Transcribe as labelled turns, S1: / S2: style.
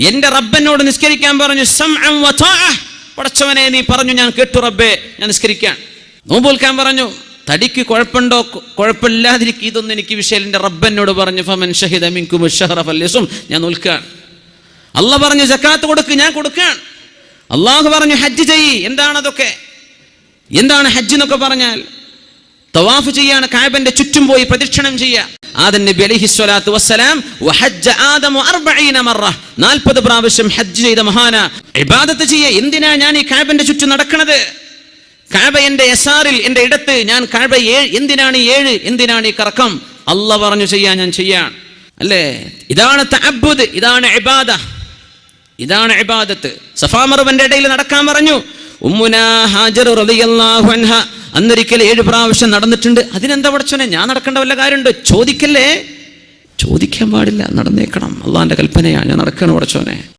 S1: എന്റെ റബ്ബനോട് നിസ്കരിക്കാൻ പറഞ്ഞു. പടച്ചവനെ നീ പറഞ്ഞു ഞാൻ കേട്ടു റബ്ബേ ഞാൻ നിസ്കരിക്കാൻ. നോമ്പോൽക്കാൻ പറഞ്ഞു തടിക്ക് കുഴപ്പമുണ്ടോ കുഴപ്പമില്ലാതിരിക്കും ഇതൊന്നും എനിക്ക് വിഷയം എന്റെ റബ്ബനോട് പറഞ്ഞു ഫമൻ ഷഹിദ് മിൻകും അഷ്ഹറ ഞാൻ നോൽക്കാൻ. അല്ല പറഞ്ഞു ജക്കാത്ത് കൊടുക്ക് ഞാൻ കൊടുക്കാൻ. അള്ളാഹു പറഞ്ഞു ഹജ്ജ് ചെയ്യ്. എന്താണ് അതൊക്കെ? എന്താണ് ഹജ്ജ് എന്നൊക്കെ പറഞ്ഞാൽ തവാഫ് ചെയ്യാണ് കാബന്റെ ചുറ്റും പോയി പ്രദക്ഷിണം ചെയ്യുക. ആദൻ നബി അലിഹി സ്വലാത്തു വസ്സലാം 40 പ്രാവശ്യം ഹജ്ജ് ചെയ്ത മഹാന ഇബാദത്ത് ചെയ്യ എന്തിനാ ഞാൻ ഈ കാബന്റെ ചുറ്റും നടക്കണത്? കാബ എന്റെ എസാറിൽ എന്റെ ഇടത്ത് ഞാൻ കാബ ഏഴ് എന്തിനാണ് ഈ ഏഴ് എന്തിനാണ് ഈ കറക്കം? അല്ല പറഞ്ഞു ചെയ്യാൻ ഞാൻ ചെയ്യാൻ അല്ലേ? ഇതാണ് തഅബ്ബുദ് ഇതാണ് ഇബാദ. ഇതാണ് ഇബാദത്ത്. സഫാമറുവന്റെ ഇടയിൽ നടക്കാൻ പറഞ്ഞു. ഉമ്മുന ഹാജർ റളിയല്ലാഹു അൻഹ. അന്നൊരിക്കൽ ഏഴ് പ്രാവശ്യം നടന്നിട്ടുണ്ട്. അതിനെന്താ പഠിച്ചോനെ ഞാൻ നടക്കേണ്ട വല്ല കാര്യമുണ്ട്? ചോദിക്കല്ലേ? ചോദിക്കാൻ പാടില്ല. നടന്നേക്കണം. അള്ളാന്റെ കൽപ്പനയാണ്. ഞാൻ നടക്കണം പഠിച്ചോനെ